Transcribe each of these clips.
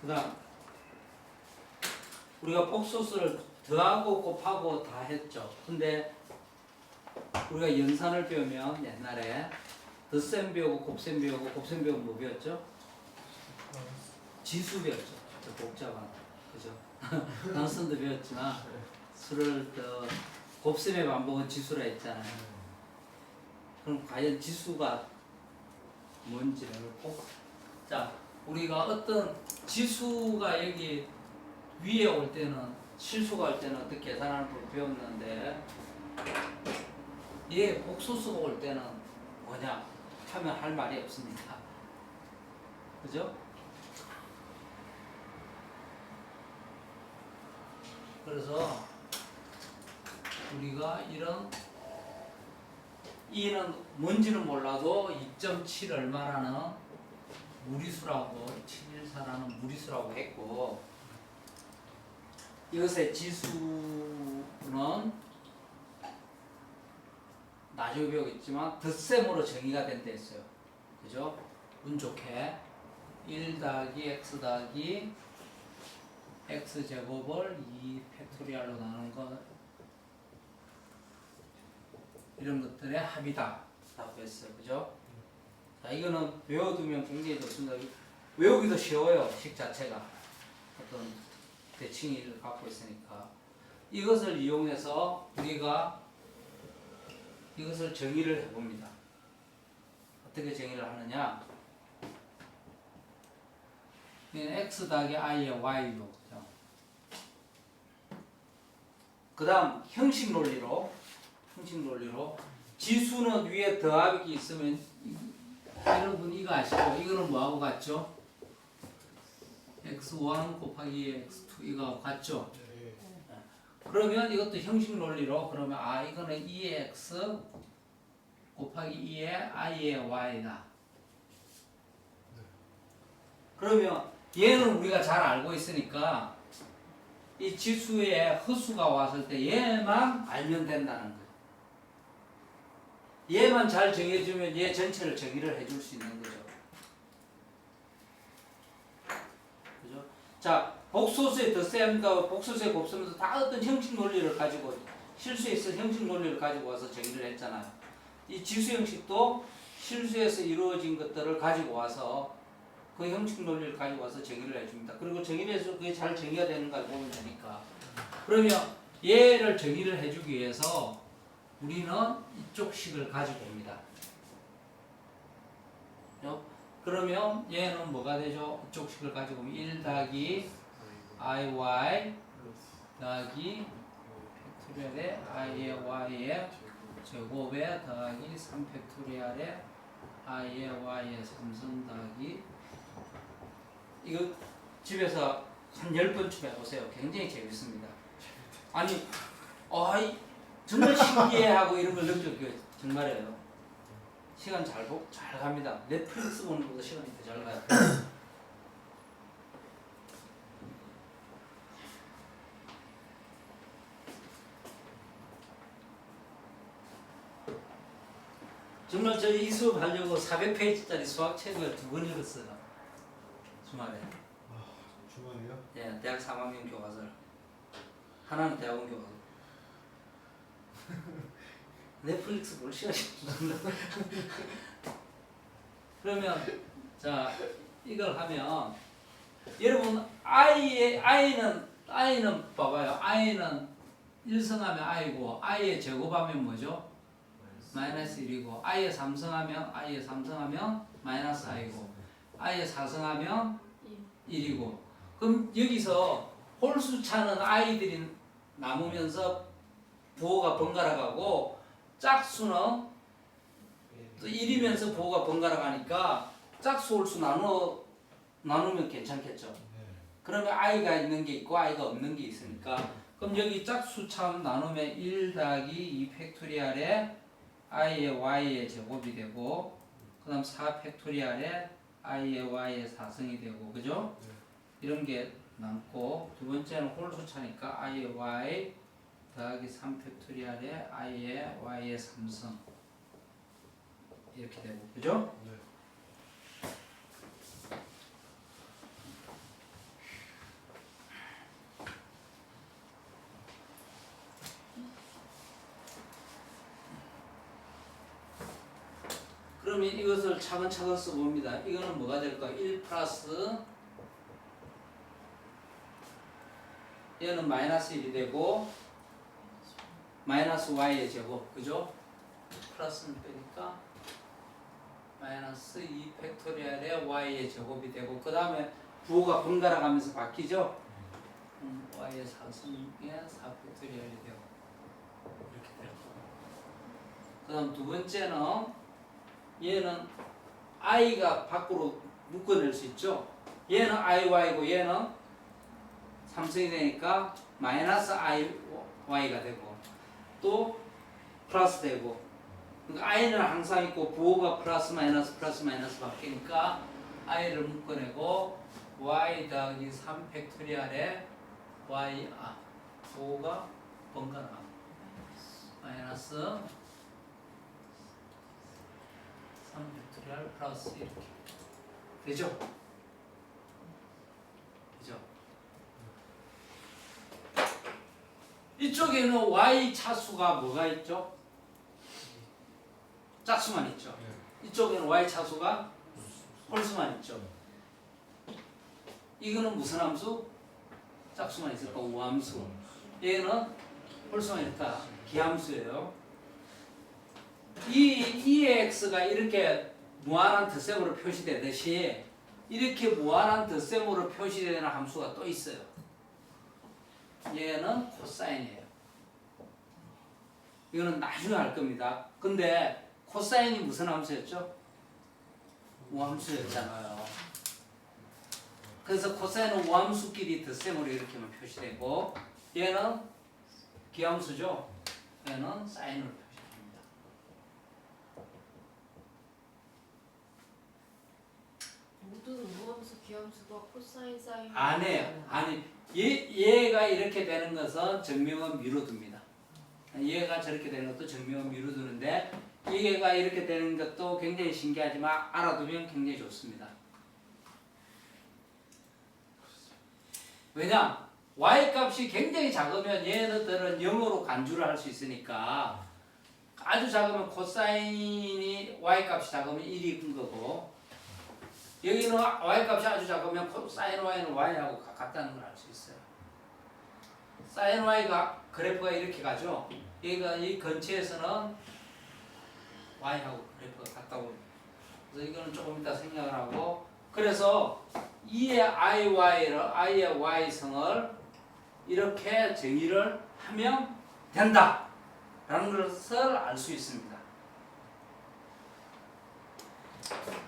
그다음 우리가 복소수를 더하고 곱하고 다 했죠. 근데 우리가 연산을 배우면 옛날에 덧셈 배우고 곱셈 배우고 곱셈 배우고 뭐 배웠죠? 지수 배웠죠. 저 복잡한 그죠? 단순도 배웠지만 수를 더 곱셈의 반복은 지수라 했잖아요. 그럼 과연 지수가 뭔지를 꼭 자, 우리가 어떤 지수가 여기 위에 올 때는 실수가 올 때는 어떻게 계산하는 걸 배웠는데 얘 복소수가 올 때는 뭐냐 하면 할 말이 없습니다. 그죠? 그래서 우리가 이런 이는 뭔지는 몰라도 2.7 얼마라는 무리수라고 714라는 무리수라고 했고 이것의 지수는 나중에 배우겠지만 덧셈으로 정의가 된다 했어요. 그죠? 운 좋게 1 더하기 x 더하기 x 제곱을 2 팩토리얼로 나눈 거 이런 것들의 합이다 라고 했어요. 그죠? 자, 이거는 외워두면 굉장히 좋습니다. 외우기도 쉬워요. 식 자체가. 어떤 대칭을 갖고 있으니까. 이것을 이용해서 우리가 이것을 정의를 해봅니다. 어떻게 정의를 하느냐? x 더하기 i의 y도 그 다음 형식 논리로 형식 논리로 지수는 위에 더하기 있으면 이- 여러분 이거 아시죠? 이거는 뭐하고 같죠? x1 곱하기 x2 이거하고 같죠? 그러면 이것도 형식 논리로 그러면 아 이거는 2의 x 곱하기 2의 i의 y다. 그러면 얘는 우리가 잘 알고 있으니까 이 지수에 허수가 왔을 때 얘만 알면 된다는 거예요. 얘만 잘 정해주면 얘 전체를 정의를 해줄 수 있는 거죠. 그죠? 자, 복소수의 덧셈과 복소수의 곱셈도 다 어떤 형식 논리를 가지고 실수에 있어 형식 논리를 가지고 와서 정의를 했잖아요. 이 지수 형식도 실수에서 이루어진 것들을 가지고 와서 그 형식 논리를 가지고 와서 정의를 해줍니다. 그리고 정의를 해서 그게 잘 정의가 되는 걸 보면 되니까. 그러면 얘를 정의를 해주기 위해서 우리는 이쪽 식을 가지고 옵니다. 요? 그러면 얘는 뭐가 되죠? 이쪽 식을 가지고 오면 1 더하기 iy 더하기 팩토리얼의 i의 y의 제곱에 더하기 3 팩토리얼의 i의 y의 3승 더하기 이거 집에서 한 10번쯤 해보세요. 굉장히 재밌습니다. 아니, 아이, 정말 신기해하고 이런 걸 느껴요. 정말이에요. 시간 잘, 보, 잘 갑니다. 넷플릭스 보는 것보다 시간이 더 잘 가요. 정말 저이 수업 하려고 400페이지짜리 수학책을 두권 읽었어요. 주말에. 주말이요? 예, 대학 3학년 교과서를. 하나는 대학원 교과서. 넷플릭스 볼 시간이 없습니다. 그러면 자 이걸 하면 여러분 i의 i는 i는 봐봐요. i는 1승하면 i고 i의 제곱하면 뭐죠? 마이너스 1이고 i의 3승하면 i의 3승하면 마이너스 i고 i의 4승하면 1이고 그럼 여기서 홀수 차는 아이들이 남으면서 부호가 번갈아 가고 짝수는 또 1이면서 부호가 번갈아 가니까 짝수 홀수 나누 나누면 괜찮겠죠. 그러면 i가 있는 게 있고 i가 없는 게 있으니까 그럼 여기 짝수 참 나누면 1 더하기 2 팩토리얼에 i의 y의 제곱이 되고 그 다음 4 팩토리얼에 i의 y의 4승이 되고 그죠? 이런 게 남고 두 번째는 홀수 차니까 i의 y 더하기 3 팩토리알에 i에 y의 3성 이렇게 되고 그죠? 네. 그러면 이것을 차근차근 써봅니다. 이거는 뭐가 될까? 1 플러스 얘는 마이너스 1이 되고 마이너스 y의 제곱 그죠? 플러스는 빼니까 마이너스 2 팩토리얼의 y의 제곱이 되고 그 다음에 부호가 번갈아 가면서 바뀌죠? 음, y의 4승의 4 팩토리얼이 되고 이렇게 되고 그 다음 두 번째는 얘는 i가 밖으로 묶어낼 수 있죠? 얘는 iy고 얘는 삼성이 되니까 마이너스 iy가 되고 또 플러스 되고 그러니까 i는 항상 있고 부호가 플러스 마이너스 플러스 마이너스 바뀌니까 i를 묶어내고 y 더하기 3 팩토리얼에 y 아 부호가 번갈아 마이너스 3 팩토리얼 플러스 이렇게? 되죠? 이쪽에는 y 차수가 뭐가 있죠? 짝수만 있죠. 이쪽에는 y 차수가 홀수만 있죠. 이거는 무슨 함수? 짝수만 있을까? 우함수. 얘는 홀수만 있다. 기함수예요. 이 이의 x가 이렇게 무한한 덧셈으로 표시되듯이 이렇게 무한한 덧셈으로 표시되는 함수가 또 있어요. 얘는 코사인이에요. 이거는 나중에 할 겁니다. 근데 코사인이 무슨 함수였죠? 우함수였잖아요. 그래서 코사인은 우함수끼리 덧셈으로 이렇게만 표시되고 얘는 기함수죠. 얘는 사인으로 표시됩니다. 모두는 무함수, 기함수가 코사인, 사인 안에 아니 얘 얘가 이렇게 되는 것은 정명은 미루듭니다. 얘가 저렇게 되는 것도 정명은 미루두는데 얘가 이렇게 되는 것도 굉장히 신기하지만 알아두면 굉장히 좋습니다. 왜냐? y 값이 굉장히 작으면 얘네들은 0으로 간주를 할 수 있으니까 아주 작으면 코사인이 y 값이 작으면 1이 큰 거고 여기는 y 값이 아주 작으면 사인 y는 y하고 가- 같다는 걸 알 수 있어요. 사인 y가 그래프가 이렇게 가죠. 여기가 이 근처에서는 y하고 그래프가 같다고. 그래서 이거는 조금 이따 생각을 하고 그래서 2의 iy를 i의 y성을 이렇게 정의를 하면 된다. 라는 것을 알 수 있습니다.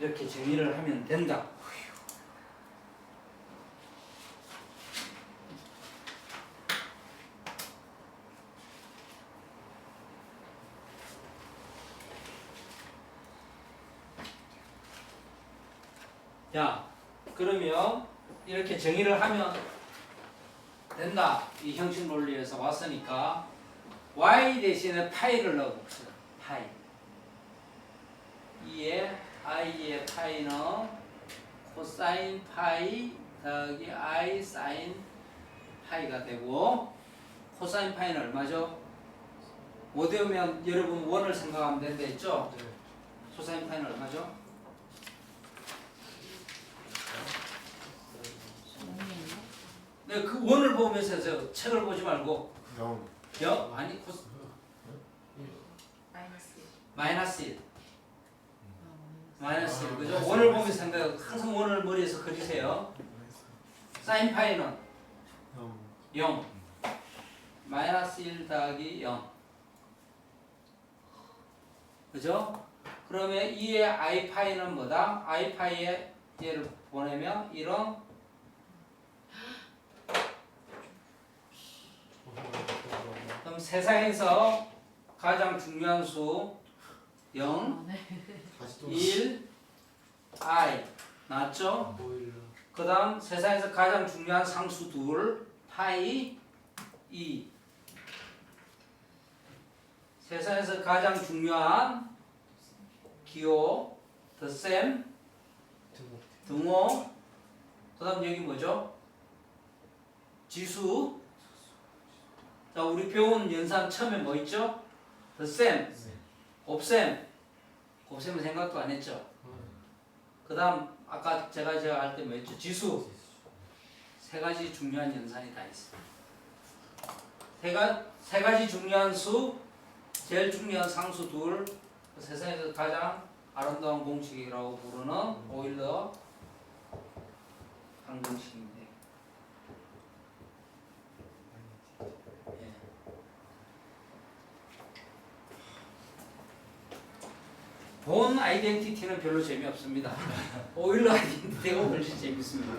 이렇게 정의를 하면 된다. 자, 그러면 이렇게 정의를 하면 된다. 이 형식 논리에서 왔으니까 y 대신에 파이를 넣어봅시다. 파이. 2의 i의 파이는 코사인 파이 더하기 i 사인 파이가 되고 코사인 파이는 얼마죠? 5 되면 여러분 원을 생각하면 된다 했죠? 코사인 파이는 얼마죠? 네, 그 원을 보면서 해서 책을 보지 말고 영. 여 아니 코스 마이너스 마이너스 1 아, 마이너스 1 아, 그죠? 일. 보면서 생각 항상 원을 머리에서 그리세요. 사인 파이는 영. 0 마이너스 1 더하기 0 그죠? 그러면 2의 i 파이는 뭐다? i 파이에 얘를 보내면 1은 그럼 세상에서 가장 중요한 수 0, 네. 다시 또. 1, i 맞죠? 오일러. 그 다음 세상에서 가장 중요한 상수 둘 파이 2 세상에서 가장 중요한 기호 덧셈 등호. 그 다음 여기 뭐죠? 지수 자 우리 배운 연산 처음에 뭐 있죠? 덧셈 네. 곱셈 곱셈은 생각도 안 했죠. 그 다음 아까 제가 제가 할 때 뭐였죠? 지수 세 가지 중요한 연산이 다 있어요. 세, 가, 세 가지 중요한 수, 제일 중요한 상수 둘, 그 세상에서 가장 아름다운 공식이라고 부르는 오일러 항공식인데. 예. 본 아이덴티티는 별로 재미없습니다. 오일러 아이덴티티가 훨씬 재밌습니다.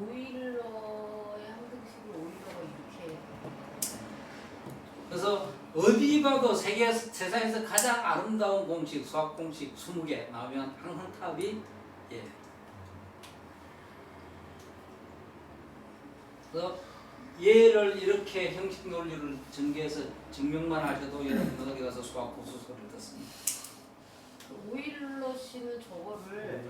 오일러의 항등식을 오일러가 이렇게 그래서 어디 봐도 세계 세상에서 가장 아름다운 공식 수학 공식 20개 나오면 항상 탑이 예. 그래서 얘를 이렇게 형식 논리를 전개해서 증명만 하셔도 여러분 어디 가서 수학 고수 소리를 듣습니다. 오일러 씨는 저거를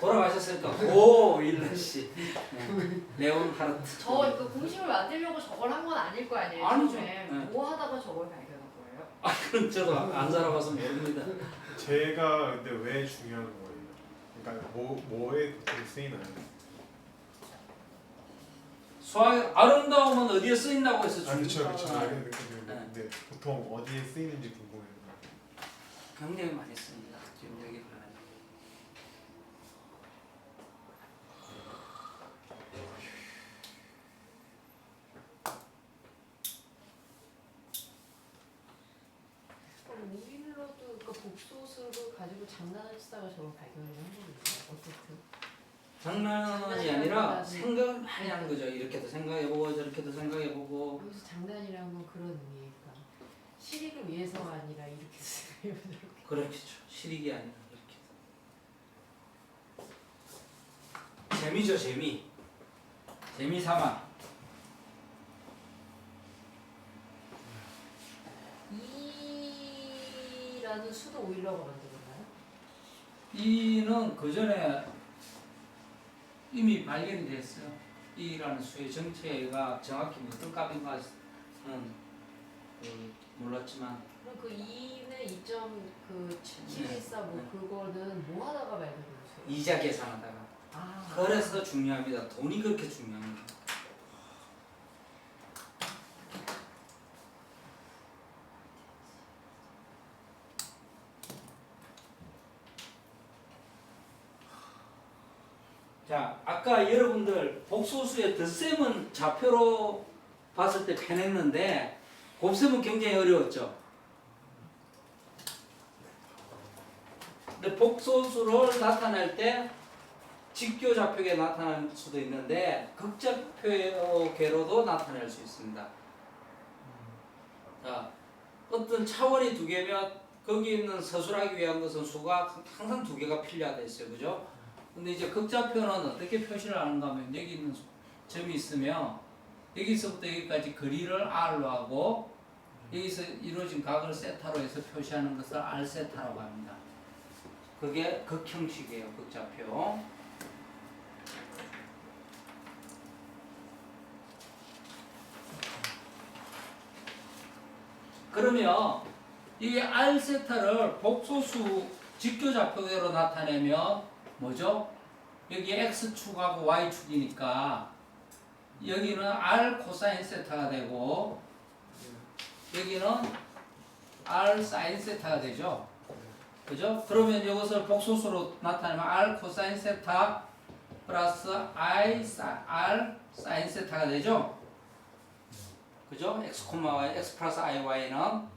돌아가셨으니까 고 일러 씨, 네. 레온 하르트. 저 그 공식을 만들려고 저걸 한 건 아닐 거 아니에요? 아니죠. 처음에. 네. 뭐 하다가 저걸 발견한 거예요? 아 그럼 저도 안 살아봐서 모릅니다. 제가 근데 왜 중요한 거예요? 그러니까 뭐 뭐에 쓰이나요? 수학 아름다움은 어디에 쓰인다고 해서 아 그렇죠. 그렇죠 근데, 네. 근데 보통 어디에 쓰이는지 궁금해요. 굉장히 많이 씁니다. 지금 여기 보면. 오일러도 그러니까 복소수를 가지고 장난을 치다가 저걸 발견을 한 거겠죠? 어쨌든 장난이 아니라 생각을 많이 하는 거죠. 이렇게도 생각해보고 저렇게도 생각해보고 여기서 장난이라는 건 그런 의미니까 실익을 위해서가 아니라 이렇게 생각해보면 저렇게 그렇겠죠. 실익이 아니라 이렇게. 재미죠 재미. 재미 삼아. 이라는 수도 오일러가 만들었나요? 이는 그 전에 이미 발견이 됐어요. 이라는 수의 정체가 정확히 어떤 값인가는 그 몰랐지만 그럼 그 2는 2.그7714 뭐 네. 그거는 뭐 하다가 발견했어요? 이자 계산하다가 아 그래서 중요합니다. 돈이 그렇게 중요합니다. 자, 아까 여러분들 복소수의 덧셈은 좌표로 봤을 때 편했는데 곱셈은 굉장히 어려웠죠. 근데 복소수를 나타낼 때 직교 좌표계 나타날 수도 있는데 극좌표계로도 나타낼 수 있습니다. 자, 어떤 차원이 두 개면 거기 있는 서술하기 위한 것은 수가 항상 두 개가 필요하다 했어요. 그죠? 근데 이제 극좌표는 어떻게 표시를 하는가 하면 여기 있는 수- 점이 있으면 여기서부터 여기까지 거리를 R로 하고 여기서 이루어진 각을 세타로 해서 표시하는 것을 R 세타라고 합니다. 그게 극형식이에요. 극좌표. 그러면 이 R 세타를 복소수 직교 좌표대로 나타내면 뭐죠? 여기 x축하고 y축이니까 여기는 r 코사인 세타가 되고 여기는 r 사인 세타가 되죠. 그죠? 그러면 이것을 복소수로 나타내면 r 코사인 세타 플러스 i 사, r 사인 세타가 되죠. 그죠? x, y, x 플러스 i, y는